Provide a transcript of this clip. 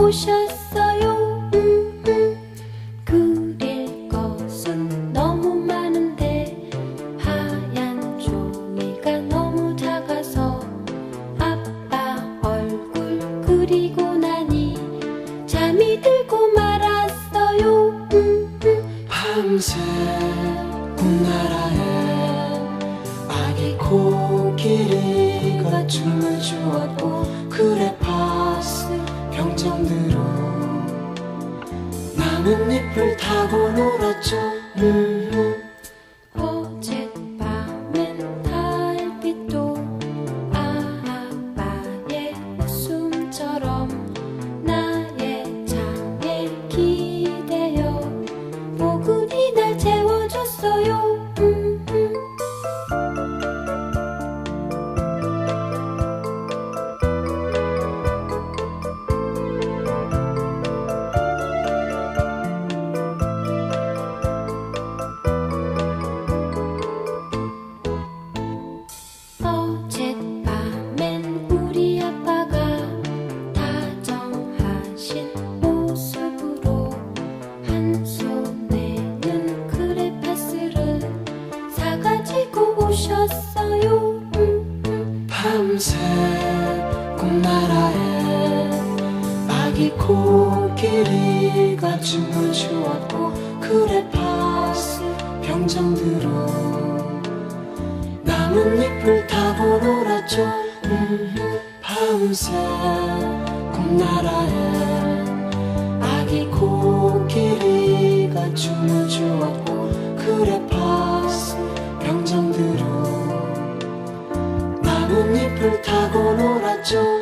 오셨어요 음, 음. 그것 은 너무 많은데 하얀 종이가 너무 작아서 아빠 얼굴 그리고 나니 잠이 들고 말았어요 꿈나라에 아기 코끼리 나뭇잎을 타고 놀았죠. 음, 어젯밤엔 달빛도 아빠의 웃음처럼 나의 잠에 기대어 포근히 날 채워줬어요 오셨어요. 밤새 꿈나라에 아기 코끼리가 춤을 추었고 그래 파스 병정들로 나뭇잎을 타고 놀았죠 음, 밤새 꿈나라에 아기 코끼리가 춤을 꽃잎을 타고 놀았죠.